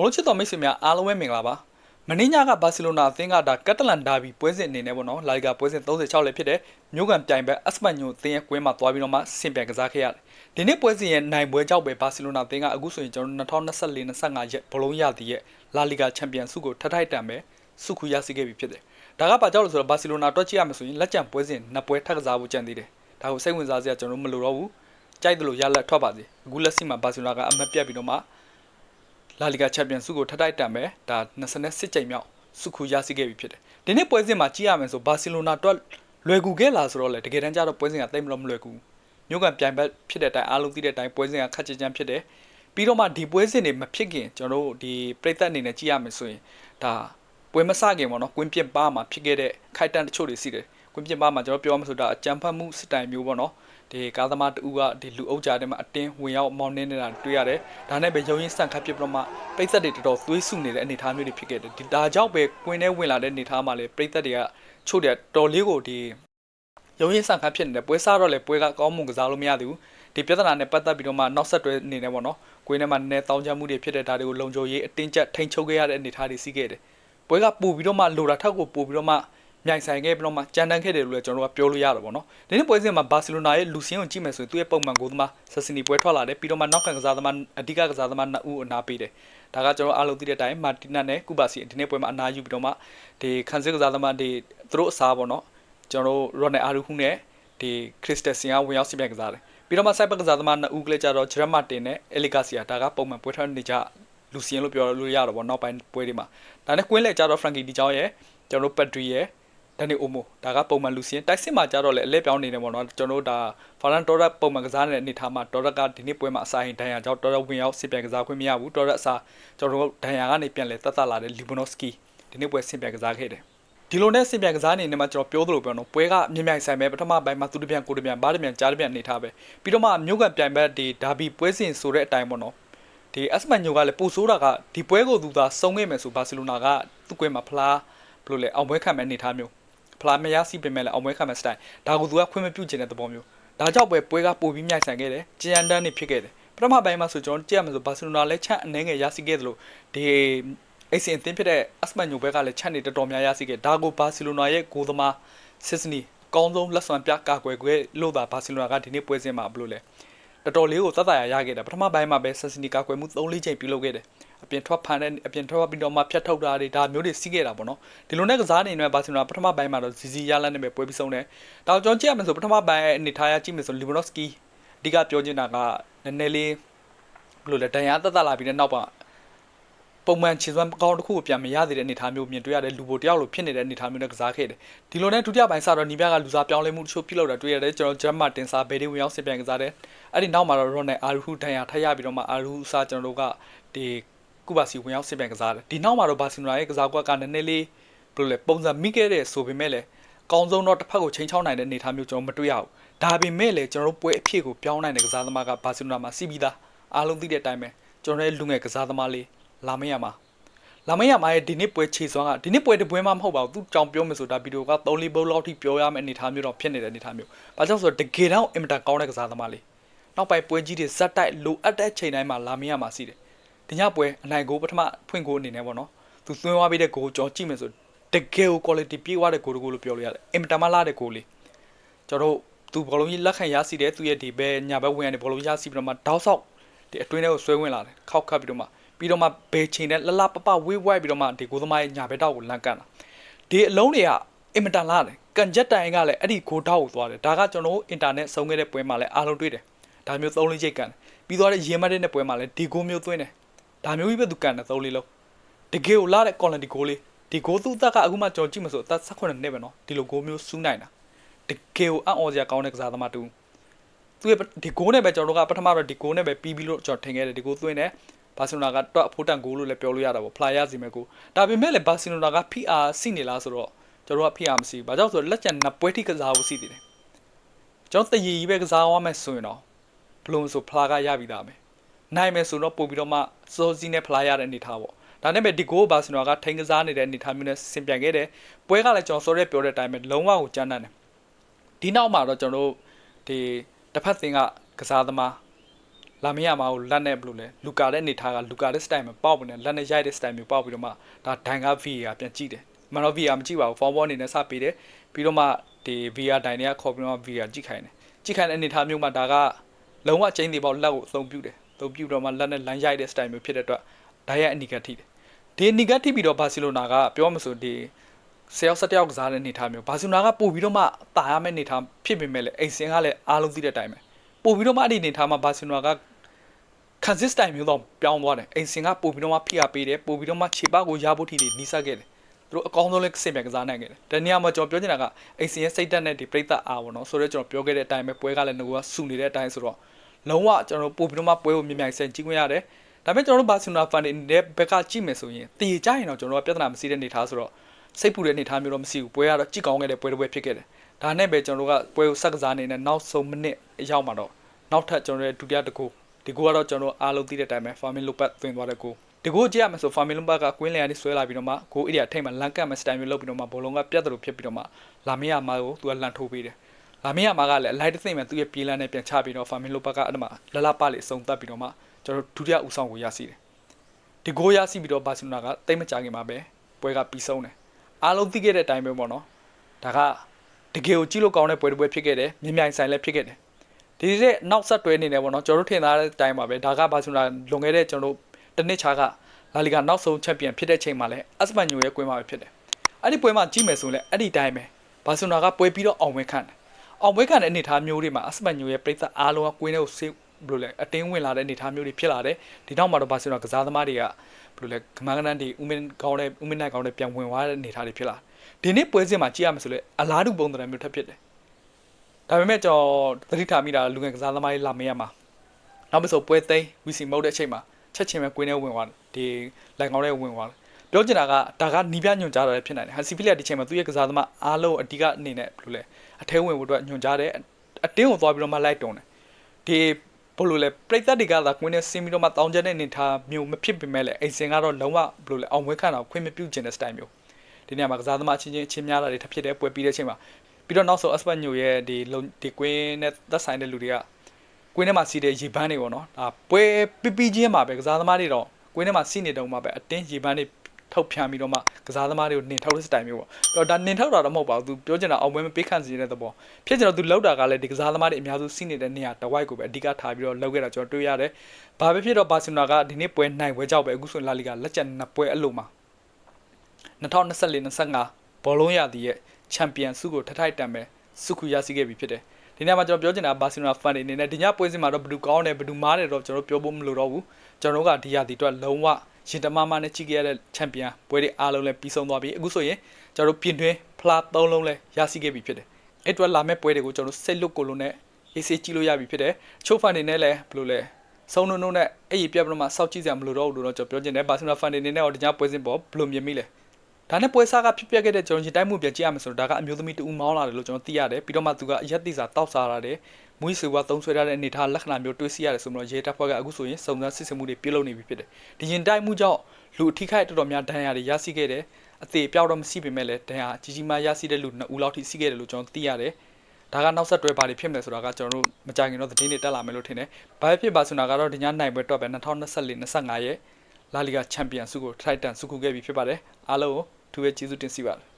ဘောလုံးချစ်တော်မိတ်ဆွေများအားလုံးပဲမင်္ဂလာပါမင်းညကဘာစီလိုနာအသင်းကဒါကက်တလန်ဒါဘီပွဲစဉ်အနေနဲ့ပေါ့နော်လာလီဂါပွဲစဉ်36လည်းဖြစ်တဲ့မြို့ကန်ပြိုင်ဘက်အက်စပန်ညိုအသင်းရဲ့ကွင်းမှာသွားပြီးတော့မှဆင်ပြိုင်ကစားခဲ့ရတယ်ဒီနေ့ပွဲစဉ်ရဲ့နိုင်ပွဲကြောင့်ပဲဘာစီလိုနာအသင်းကအခုဆိုရင်ကျွန်တော်2024-25ရက်ဘောလုံးရသည်ရဲ့လာလီဂါချန်ပီယံဆုကိုထထိုက်တန်ပဲဆုခူရရှိခဲ့ပြီဖြစ်တယ်ဒါကဘာကြောင့်လဲဆိုတော့ဘာစီလိုနာတွက်ကြည့်ရမယ်ဆိုရင်လက်ကျန်ပွဲစဉ်နှစ်ပွဲထပ်ကစားဖို့ကြံသေးတယ်ဒါကိုစိတ်ဝင်စားစရာကျွန်တော်မလိုတော့ဘူးကြိုက်တယ်လို့ရလက်ထွက်ပါစေအခုလက်ရှိမှာဘာစီလိုနာကအမတ်ပြတ်ပြီးတော့မှ လာလီဂါချန်ပီယံဆုကိုထထိုက်တန်ပဲဒါ28ကြိမ်မြောက်ဆုခူရရှိခဲ့ပြီဖြစ်တယ်ဒီနေ့ပွဲစဉ်မှာကြည့်ရမယ်ဆိုဘာစီလိုနာတွက်လွယ်ကူခဲ့လားဆိုတော့လေတကယ်တမ်းကျတော့ပွဲစဉ်ကတိတ်မလို့မလွယ်ကူမြို့ကန်ပြိုင်ဘက်ဖြစ်တဲ့အတိုင်းအားလုံးသိတဲ့အတိုင်းပွဲစဉ်ကခက်ချင်ချမ်းဖြစ်တယ်ပြီးတော့မှဒီပွဲစဉ်တွေမဖြစ်ခင်ကျွန်တော်တို့ဒီပြိသက်အနေနဲ့ကြည့်ရမယ်ဆိုရင်ဒါပွဲမစခင်ပေါ့နော်ကွင်းပြပါမှာဖြစ်ခဲ့တဲ့ခိုက်တန်တချို့တွေရှိတယ်ကွင်းပြပါမှာကျွန်တော်ပြောမှဆိုတာအကြံဖတ်မှုစတိုင်မျိုးပေါ့နော် ဒီကားသမားတူကဒီလူအုပ်ကြားထဲမှာအတင်းဝင်ရောက်မောင်းနှင်းနေတာတွေ့ရတယ်ဒါနဲ့ပဲရုံရင်းဆန့်ခတ်ဖြစ်ပြီးတော့မှပိတ်သက်တွေတော်တော်သွေးဆူနေတဲ့အနေအထားမျိုးတွေဖြစ်ခဲ့တယ်ဒီဒါကြောင့်ပဲကွင်းထဲဝင်လာတဲ့အနေအထားမှာလေပိတ်သက်တွေကချို့တဲ့တော်လေးကိုဒီရုံရင်းဆန့်ခတ်ဖြစ်နေတယ်ပွဲစားတော့လေပွဲကကောင်းမှုကစားလို့မရသေးဘူးဒီပြဿနာနဲ့ပတ်သက်ပြီးတော့မှနောက်ဆက်တွဲအနေနဲ့ပေါ့နော်ကွင်းထဲမှာနည်းနည်းတောင်းချမှုတွေဖြစ်တဲ့ဒါတွေကိုလုံခြုံရေးအတင်းကျပ်ထိန်းချုပ်ခဲ့ရတဲ့အနေအထားတွေရှိခဲ့တယ်ပွဲကပို့ပြီးတော့မှလိုတာထက်ကိုပို့ပြီးတော့မှ မြိုင်ဆိုင်ခဲ့ပြီးတော့မှကြမ်းတမ်းခဲ့တယ်လို့လည်းကျွန်တော်တို့ကပြောလို့ရတော့ဗောနော်ဒီနေ့ပွဲစဉ်မှာဘာစီလိုနာရဲ့လူစင်းကိုကြည့်မယ်ဆိုရင်သူ့ရဲ့ပုံမှန်ဂိုးသမားဆက်စနီပွဲထွက်လာတယ်ပြီးတော့မှနောက်ခံကစားသမားအဓိကကစားသမားနှစ်ဦးအနာပေးတယ်ဒါကကျွန်တော်အားလုံးသိတဲ့အတိုင်းမာတီနာနဲ့ကူပါစီဒီနေ့ပွဲမှာအနာယူပြီးတော့မှဒီခန်းစစ်ကစားသမားတွေသူတို့အစားဗောနော်ကျွန်တော်တို့ရော်နယ်အာရူဟူနဲ့ဒီခရစ်စတက်ဆင်ကဝင်ရောက်စီပြန်ကစားတယ်ပြီးတော့မှစိုက်ဘက်ကစားသမားနှစ်ဦးကလေးကြတော့ဂျရမတ်တင်နဲ့အလီဂါစီယာဒါကပုံမှန်ပွဲထွက်နေကြလူစီယန်လို့ပြောလို့ရတော့ဗောနောက်ပိုင်းပွဲတွေမှာဒါနဲ့ကွင်းလဲကြတော့ဖရန်ကီဒီချောင်းရဲ့ကျွန်တော်တို့ပက်ထရီရဲ့ ဒန်နီအိုမိုဒါကပုံမှန်လူစီယန်တိုက်စစ်မှာကြတော့လေအလဲပြောင်းနေတယ်ပေါ့နော်ကျွန်တော်တို့ဒါဖာရန်တော်ရက်ပုံမှန်ကစားနေတဲ့အနေထားမှာတော်ရက်ကဒီနေ့ပွဲမှာအစာရင်ဒန်ယာကြောင့်တော်ရက်ဝင်ရောက်စစ်ပြန်ကစားခွင့်မရဘူးတော်ရက်အစားကျွန်တော်တို့ဒန်ယာကနေပြန်လဲတက်တက်လာတဲ့လီဘနိုစကီဒီနေ့ပွဲစစ်ပြန်ကစားခဲ့တယ်ဒီလိုနဲ့စင်ပြန်ကစားနေနေမှာကျွန်တော်ပြောသလိုပြောတော့ပွဲကမြင်မြိုင်ဆိုင်ပဲပထမပိုင်းမှာသူတပြန်ကိုတပြန်ဘားတပြန်ကြားတပြန်နေထားပဲပြီးတော့မှမြို့ကပြိုင်ဘက်ဒီဒါဘီပွဲစဉ်ဆိုတဲ့အတိုင်းပေါ့နော်ဒီအက်စမန်ညိုကလည်းပူဆိုးတာကဒီပွဲကိုသူသာစုံခဲ့မယ်ဆိုဘာစီလိုနာကသူ့ကွင်းမှာဖလားဘယ်လိုလဲအောင်ပွဲခံမဲ့အနေထားမျိုး ဖလားမရစီပင်မဲ့လည်းအောင်ပွဲခံမဲ့စတိုင်ဒါကိုသူကခွင့်မပြုချင်တဲ့သဘောမျိုးဒါကြောင့်ပဲပွဲကပိုပြီးမြိုက်ဆိုင်ခဲ့တယ်ကြည်ရန်တန်းနေဖြစ်ခဲ့တယ်ပထမပိုင်းမှာဆိုကျွန်တော်ကြည့်ရမယ်ဆိုဘာစီလိုနာလည်းချန်အနေငယ်ရရှိခဲ့တယ်လို့ဒီအိတ်စင်အသင်းဖြစ်တဲ့အက်စမန်ညိုဘက်ကလည်းချက်နေတော်တော်များရရှိခဲ့ဒါကိုဘာစီလိုနာရဲ့ဂိုးသမားစစ်စနီကောင်းဆုံးလက်စွမ်းပြကာကွယ်ခွဲလို့သာဘာစီလိုနာကဒီနေ့ပွဲစဉ်မှာဘလို့လဲတော်တော်လေးကိုသက်သာရရခဲ့တယ်ပထမပိုင်းမှာပဲဆက်စနီကာကွယ်မှု3-4ချိန်ပြုလုပ်ခဲ့တယ် အပြင်ထွက်ဖန်တဲ့အပြင်ထွက်ပြီးတော့မှဖြတ်ထုတ်တာတွေဒါမျိုးတွေစီးခဲ့တာပေါ့နော်ဒီလိုနဲ့ကစားနေနေဘာစီလိုနာပထမပိုင်းမှာတော့ဇီဇီရလန်းနဲ့ပဲပွဲပြီးဆုံးတယ်ဒါကြောင့်ကြည့်ရမယ်ဆိုပထမပိုင်းအနေထားရကြည့်မယ်ဆိုလီဗနိုစကီအဓိကပြောချင်တာကနည်းနည်းလေးဘလို့လဲတန်ရာတက်တက်လာပြီးတဲ့နောက်ပါပုံမှန်ခြေစွမ်းကောင်းတစ်ခုကိုပြန်မရသေးတဲ့အနေအထားမျိုးမြင်တွေ့ရတဲ့လူပိုတယောက်လိုဖြစ်နေတဲ့အနေအထားမျိုးနဲ့ကစားခဲ့တယ်ဒီလိုနဲ့ဒုတိယပိုင်းစတော့နီးပြကလူစားပြောင်းလဲမှုတချို့ပြုလုပ်တာတွေ့ရတယ်ကျွန်တော်ဂျမ်မာတင်စာဘေးဒီဝင်ရောက်စစ်ပြန်ကစားတယ်အဲ့ဒီနောက်မှာတော့ရော့နယ်အာရူဟူဒန်ယာထပ်ရပြီးတော့မှအာရူဟူစာကျွန်တော်တို့ကဒီ ကုဘာစီဝင်ရောက်စစ်ပြန်ကစားတယ်ဒီနောက်မှာတော့ဘာစီလိုနာရဲ့ကစားကွက်ကနည်းနည်းလေးဘယ်လိုလဲပုံစံမိခဲ့တဲ့ဆိုပေမဲ့လည်းကောင်းဆုံးတော့တစ်ဖက်ကိုချိန်ချောင်းနိုင်တဲ့အနေအထားမျိုးကျွန်တော်မတွေ့ရဘူးဒါပေမဲ့လည်းကျွန်တော်တို့ပွဲအဖြစ်ကိုပြောင်းနိုင်တဲ့ကစားသမားကဘာစီလိုနာမှာစီးပြီးသားအားလုံးသိတဲ့အတိုင်းပဲကျွန်တော်ရဲ့လူငယ်ကစားသမားလေးလာမရမှာလာမရမှာရဲ့ဒီနေ့ပွဲခြေစွမ်းကဒီနေ့ပွဲတပွဲမှမဟုတ်ပါဘူးသူကြောင်ပြောမယ်ဆိုတာဗီဒီယိုက3လေးဘုတ်လောက်ထိပြောရမယ့်အနေအထားမျိုးတော့ဖြစ်နေတဲ့အနေအထားမျိုး။ဘာကြောင့်ဆိုတော့တကယ်တော့အင်မတန်ကောင်းတဲ့ကစားသမားလေး။နောက်ပိုင်းပွဲကြီးတွေဇက်တိုက်လိုအပ်တဲ့ချိန်တိုင်းမှာလာမရမှာစီးတယ်။ ဒီညပွဲအနိုင်ကိုပထမဖွင့်ကိုအနေနဲ့ပေါ့နော်။သူသွင်းသွားပြီးတဲ့ကိုကြောကြည့်မယ်ဆိုတကယ်ကို quality ပြေးသွားတဲ့ကိုတကူလို့ပြောလို့ရတယ်။အင်မတန်မှလာတဲ့ကိုလေး။ကျွန်တော်တို့သူဘောလုံးကြီးလက်ခံရစီတဲ့သူရဲ့ဒီဘဲညာဘက်ဝင်ရတဲ့ဘောလုံးရစီပြီးတော့မှတောက်ဆောက်ဒီအတွင်းထဲကိုဆွဲဝင်လာတယ်ခောက်ခတ်ပြီးတော့မှပြီးတော့မှဘယ်ချိန်နဲ့လလပပဝေးဝိုက်ပြီးတော့မှဒီကိုသမားရဲ့ညာဘက်တောက်ကိုလန့်ကန်တာဒီအလုံးတွေကအင်မတန်လာတယ်ကန်ချက်တိုင်ကလည်းအဲ့ဒီကိုတောက်ကိုသွားတယ်ဒါကကျွန်တော်အင်တာနက်ဆုံးခဲ့တဲ့ပွဲမှာလည်းအားလုံးတွေ့တယ်ဒါမျိုးသုံးလေးချိတ်ကန်ပြီးသွားတဲ့ရေးမတဲ့ပွဲမှာလည်းဒီကိုမျိုးသွင်းတယ် ဒါမျိုးကြီးပဲသူကန်တယ်သုံးလေးလုံးတကယ်ကိုလာတဲ့ quality ကိုလေးဒီကိုသူ့အသက်ကအခုမှကျွန်တော်ကြည့်မဆိုအသက်18နှစ်ပဲနော်ဒီလိုကိုမျိုးစူးနိုင်တာတကယ်ကိုအံ့ဩစရာကောင်းတဲ့ကစားသမားတူသူရဲ့ဒီကိုနဲ့ပဲကျွန်တော်တို့ကပထမတော့ဒီကိုနဲ့ပဲပြီးပြီးလို့ကျွန်တော်ထင်ခဲ့တယ်ဒီကိုသွင်းတယ်ဘာစီလိုနာကတော့အဖို့တန်ဂိုးလို့လည်းပြောလို့ရတာပေါ့ဖလာရစီမဲ့ကိုဒါပေမဲ့လည်းဘာစီလိုနာက PR စီနေလားဆိုတော့ကျွန်တော်က PR မရှိဘူးဘာကြောင့်ဆိုတော့လက်ကျန်နှစ်ပွဲထိကစားဖို့စီတည်တယ်ကျွန်တော်တရီကြီးပဲကစားရမယ်ဆိုရင်တော့ဘလုံးဆိုဖလာကရပြီးသားပဲ နိုင်မယ်ဆိုတော့ပို့ပြီးတော့မှစောစီးနဲ့ဖလာရတဲ့အနေထားပေါ့ဒါနဲ့ပဲဒီကိုဘာစီလိုနာကထိန်ကစားနေတဲ့အနေထားမျိုးနဲ့ဆင်ပြန်ခဲ့တယ်ပွဲကလည်းကျွန်တော်စောရဲပြောတဲ့အတိုင်းပဲလုံးဝကိုကြမ်းတမ်းတယ်ဒီနောက်မှာတော့ကျွန်တော်တို့ဒီတစ်ဖက်သင်ကကစားသမားလာမရမှာကိုလက်နဲ့ဘယ်လိုလဲလူကာတဲ့အနေထားကလူကာတဲ့ style မှာပေါက်ပြီးတော့လက်နဲ့ရိုက်တဲ့ style မျိုးပေါက်ပြီးတော့မှဒါဒိုင်က VAR ပြန်ကြည့်တယ်မန်တော့ VAR မကြည့်ပါဘူး forward အနေနဲ့စပေးတယ်ပြီးတော့မှဒီ VAR ဒိုင်တွေကခေါ်ပြီးတော့ VAR ကြည့်ခိုင်းတယ်ကြည့်ခိုင်းတဲ့အနေထားမျိုးမှာဒါကလုံးဝကျင်းသေးပေါက်လက်ကိုအသုံးပြုတယ် အသုံးပြုတော့မှလက်နဲ့ line ရိုက်တဲ့ style မျိုးဖြစ်တဲ့အတွက်ဒါရဲ့အနီကထိတယ်ဒီအနီကထိပြီးတော့ဘာစီလိုနာကပြောမှဆိုဒီဆယ်ယောက်၁၁ယောက်ကစားတဲ့အနေထားမျိုးဘာစီလိုနာကပို့ပြီးတော့မှတာရမယ့်အနေထားဖြစ်ပေမဲ့လည်းအိမ်စင်ကလည်းအားလုံးသိတဲ့အတိုင်းပဲပို့ပြီးတော့မှအဲ့ဒီအနေထားမှာဘာစီလိုနာက consistent မျိုးတော့ပြောင်းသွားတယ်အိမ်စင်ကပို့ပြီးတော့မှဖိအားပေးတယ်ပို့ပြီးတော့မှခြေပကိုရဖို့ထိတွေနီးစပ်ခဲ့တယ်သူတို့အကောင်းဆုံးလေးစင်ပြန်ကစားနိုင်ခဲ့တယ်တနည်းအားမှာကျွန်တော်ပြောချင်တာကအိမ်စင်ရဲ့စိတ်ဓာတ်နဲ့ဒီပြိသက်အားပေါ့နော်ဆိုတော့ကျွန်တော်ပြောခဲ့တဲ့အတိုင်းပဲပွဲကလည်းငကူကစုနေတဲ့အတိုင်းဆိုတော့ လုံးဝကျွန်တော်ပို့ပြီးတော့မှပွဲကိုမြင်မြန်ဆန်ကြည့်ခွင့်ရတယ်ဒါပေမဲ့ကျွန်တော်တို့ဘာစီနိုဖန်နေတဲ့ဘက်ကကြည့်မယ်ဆိုရင်တည်ကြရင်တော့ကျွန်တော်တို့ကပြဿနာမရှိတဲ့နေထားဆိုတော့စိတ်ပူတဲ့နေထားမျိုးတော့မရှိဘူးပွဲကတော့ကြည့်ကောင်းခဲ့တဲ့ပွဲတစ်ပွဲဖြစ်ခဲ့တယ်ဒါနဲ့ပဲကျွန်တော်တို့ကပွဲကိုဆက်ကစားနေတဲ့နောက်ဆုံးမိနစ်အရောက်မှာတော့နောက်ထပ်ကျွန်တော်တို့ဒုတိယတစ်ခုဒီကိုကတော့ကျွန်တော်အားလုံးသိတဲ့အတိုင်းပဲ farming loop သွင်းသွားတဲ့ကိုဒီကိုကြည့်ရမယ်ဆို farming loop ကကွင်းလျာနေဆွဲလာပြီးတော့မှကို area ထိတ်မှာလန်ကတ်မဲ့ style မျိုးလုပ်ပြီးတော့မှဘောလုံးကပြတ်တယ်လို့ဖြစ်ပြီးတော့မှလာမရမာကိုသူကလန်ထိုးပေးတယ် လာမရမာကလည်းအလိုက်တစ်သိမ့်မဲ့သူ့ရဲ့ပြေးလန်းနဲ့ပြန်ချပြီးတော့ farming loop ကအဲ့ဒါမှလလပလေးအစုံတက်ပြီးတော့မှကျွန်တော်ဒုတိယဦးဆောင်ကိုရရှိတယ်ဒီကိုရရှိပြီးတော့ဘာစီလိုနာကတိတ်မကြခင်မှာပဲပွဲကပြီးဆုံးတယ်အားလုံးသိခဲ့တဲ့အတိုင်းပဲပေါ့နော်ဒါကတကယ်ကိုကြည့်လို့ကောင်းတဲ့ပွဲတစ်ပွဲဖြစ်ခဲ့တယ်မြင်မြိုင်ဆိုင်လည်းဖြစ်ခဲ့တယ်ဒီတဲ့နောက်ဆက်တွဲနေတယ်ပေါ့နော်ကျွန်တော်တို့ထင်သားတဲ့အတိုင်းပါပဲဒါကဘာဆိုလာလွန်ခဲ့တဲ့ကျွန်တော်တို့တစ်နှစ်ခြားကလာလီဂါနောက်ဆုံးချန်ပီယံဖြစ်တဲ့ချိန်မှာလဲအစပန်ညိုရဲ့ကွင်းမှာပဲဖြစ်တယ်အဲ့ဒီပွဲမှာကြည့်မယ်ဆိုရင်လည်းအဲ့ဒီတိုင်းပဲဘာဆိုနာကပွဲပြီးတော့အောင်ဝဲခံတယ် အောင်ဝဲခံတဲ့အနေအထားမျိုးတွေမှာအစပန်ညိုရဲ့ပြိသက်အားလုံးကကွင်းထဲကိုဆေးဘယ်လိုလဲအတင်းဝင်လာတဲ့အနေအထားမျိုးတွေဖြစ်လာတယ်ဒီနောက်မှာတော့ဘာဆိုနာကစားသမားတွေကဘယ်လိုလဲကမန်းကနန်းတွေဥမင်းကောင်းတဲ့ဥမင်းနိုင်ကောင်းတဲ့ပြန်ဝင်သွားတဲ့အနေအထားတွေဖြစ်လာဒီနေ့ပွဲစဉ်မှာကြည့်ရမယ်ဆိုလဲအလားတူပုံစံမျိုးထပ်ဖြစ်တယ်ဒါပေမဲ့ကျွန်တော်သတိထားမိတာလူငယ်ကစားသမားလေးလာမရမှာနောက်ပြီးဆိုပွဲသိမ်းဝီစီမုတ်တဲ့အချိန်မှာချက်ချင်းပဲကွင်းထဲဝင်သွားတယ်ဒီလိုက်ကောင်းထဲဝင်သွားတယ်ပြောချင်တာကဒါကနီးပြညွန်ကြားတာလည်းဖြစ်နိုင်တယ်ဟန်စီဖီလီယာဒီချိန်မှာသူ့ရဲ့ကစားသမားအားလုံးအဓိကအနေနဲ့ဘယ်လိုလဲ အထဲဝင်ဖို့အတွက်ညွန်ကြားတယ်အတင်းကိုသွားပြီးတော့မှလိုက်တုံတယ်ဒီဘယ်လိုလဲပရိသတ်တွေကသာကွင်းထဲဆင်းပြီးတော့မှတောင်းကျတဲ့အနေထားမျိုးမဖြစ်ပေမဲ့လည်းအိမ်စင်ကတော့လုံးဝဘယ်လိုလဲအောင်ဝဲခံတာခွင့်မပြုခြင်းတဲ့ style မျိုးဒီနေရာမှာကစားသမားချင်းချင်းချင်းများတာတွေထပ်ဖြစ်တဲ့ပွဲပြီးတဲ့အချိန်မှာပြီးတော့နောက်ဆုံး Aspen ညိုရဲ့ဒီလုံဒီကွင်းနဲ့သက်ဆိုင်တဲ့လူတွေကကွင်းထဲမှာစီးတဲ့ရေပန်းတွေပေါ့နော်ဒါပွဲပီပီချင်းမှာပဲကစားသမားတွေတော့ကွင်းထဲမှာစီးနေတုန်းမှာပဲအတင်းရေပန်းတွေ ထုတ်ဖြန်းပြီးတော့မှကစားသမားတွေကိုနှင်ထုတ်တဲ့ style မျိုးပေါ့အဲ့တော့ဒါနှင်ထုတ်တာတော့မဟုတ်ပါဘူးသူပြောချင်တာအောင်ပွဲမပေးခန့်စီတဲ့သဘောဖြစ်ချင်တော့သူလောက်တာကလည်းဒီကစားသမားတွေအများစုစီးနေတဲ့နေရာတဝိုက်ကိုပဲအဓိကထားပြီးတော့လောက်ခဲ့တာကျွန်တော်တွေ့ရတယ်ဘာပဲဖြစ်တော့ဘာစီနိုကဒီနေ့ပွဲနိုင်ပွဲကြောက်ပဲအခုဆိုရင်လာလီဂါလက်ကျန်နှစ်ပွဲအလုံးမှာ2024-25ဘောလုံးရသည်ရဲ့ချန်ပီယံဆုကိုထထိုက်တန်ပဲဆုခုရရှိခဲ့ပြီဖြစ်တယ်ဒီနေ့မှာကျွန်တော်ပြောချင်တာဘာစီလိုနာဖန်တွေအနေနဲ့ဒီညပွဲစဉ်မှာတော့ဘယ်သူကောင်းတယ်ဘယ်သူမားတယ်တော့ကျွန်တော်ပြောဖို့မလိုတော့ဘူးကျွန်တော်တို့ကဒီရသည်အတွက်လုံးဝ ရင်တမမနဲ့ကြီးခဲ့ရတဲ့ချန်ပီယံပွဲတွေအားလုံးလည်းပြီးဆုံးသွားပြီအခုဆိုရင်ကျွန်တော်တို့ပြင်တွင်းဖလား၃လုံးလည်းရရှိခဲ့ပြီဖြစ်တယ်အဲ့အတွက်လာမဲ့ပွဲတွေကိုကျွန်တော်တို့စိတ်လွတ်ကိုလုံးနဲ့အေးဆေးကြည့်လို့ရပြီဖြစ်တယ်ချိုးဖန်တွေနဲ့လည်းဘယ်လိုလဲဆုံးနုံနုံနဲ့အဲ့ဒီပြပြတော့မှစောက်ကြည့်စရာမလိုတော့ဘူးလို့တော့ကျွန်တော်ပြောချင်တယ်ဘာစီလိုနာဖန်တွေအနေနဲ့တော့ဒီညပွဲစဉ်ပေါ်ဘယ်လိုမြင်မိလဲဒါနဲ့ပွဲစားကဖြစ်ပျက်ခဲ့တဲ့ကျွန်တော်ရင်တိုက်မှုပြန်ကြည့်ရမယ်ဆိုတော့ဒါကအမျိုးသမီးတူမောင်းလာတယ်လို့ကျွန်တော်သိရတယ်ပြီးတော့မှသူကအရက်တိစာတောက်စားရတယ် မွေးစေဝါသုံးဆွဲထားတဲ့အနေထားလက္ခဏာမျိုးတွေ့ရှိရတယ်ဆိုတော့ရေတပ်ဖွဲ့ကအခုဆိုရင်စုံစမ်းစစ်ဆေးမှုတွေပြုလုပ်နေပြီဖြစ်တယ်ဒီရင်တိုက်မှုကြောင့်လူအထိခိုက်တော်တော်များဒဏ်ရာတွေရရှိခဲ့တယ်အသေးပြောက်တော့မရှိပေမဲ့လည်းဒဏ်ရာကြီးကြီးမားရရှိတဲ့လူ2ဦးလောက်ထိရှိခဲ့တယ်လို့ကျွန်တော်သိရတယ်ဒါကနောက်ဆက်တွဲဘာတွေဖြစ်မလဲဆိုတာကကျွန်တော်တို့မကြခင်တော့သတင်းတွေတက်လာမယ်လို့ထင်တယ်။ဘာဖြစ်ပါဆိုနာကတော့ဒီညနိုင်ပွဲတော့ပဲ2024-25ရဲ့လာလီဂါချန်ပီယံဆုကိုထိုက်တန်ဆုခုခဲ့ပြီဖြစ်ပါတယ်။အားလုံးကိုသူရဲ့ကျေးဇူးတင်စီပါတယ်